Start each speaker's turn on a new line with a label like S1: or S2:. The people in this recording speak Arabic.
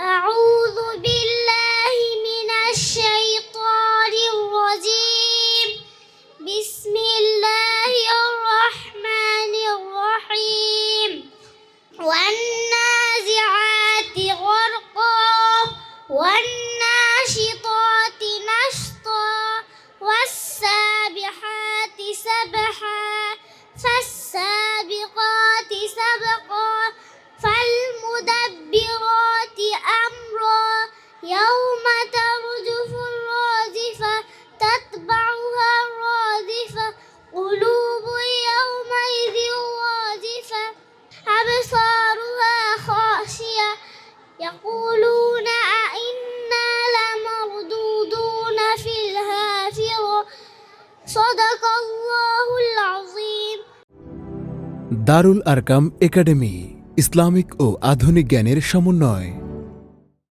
S1: أعوذ بالله من الشيطان الرجيم. بسم الله الرحمن الرحيم. والنازعات غرقا والناشطات نشطا والسابحات سبحا.
S2: Darul Arqam academy Islamic ও আধুনিক জ্ঞানের সমন্বয়।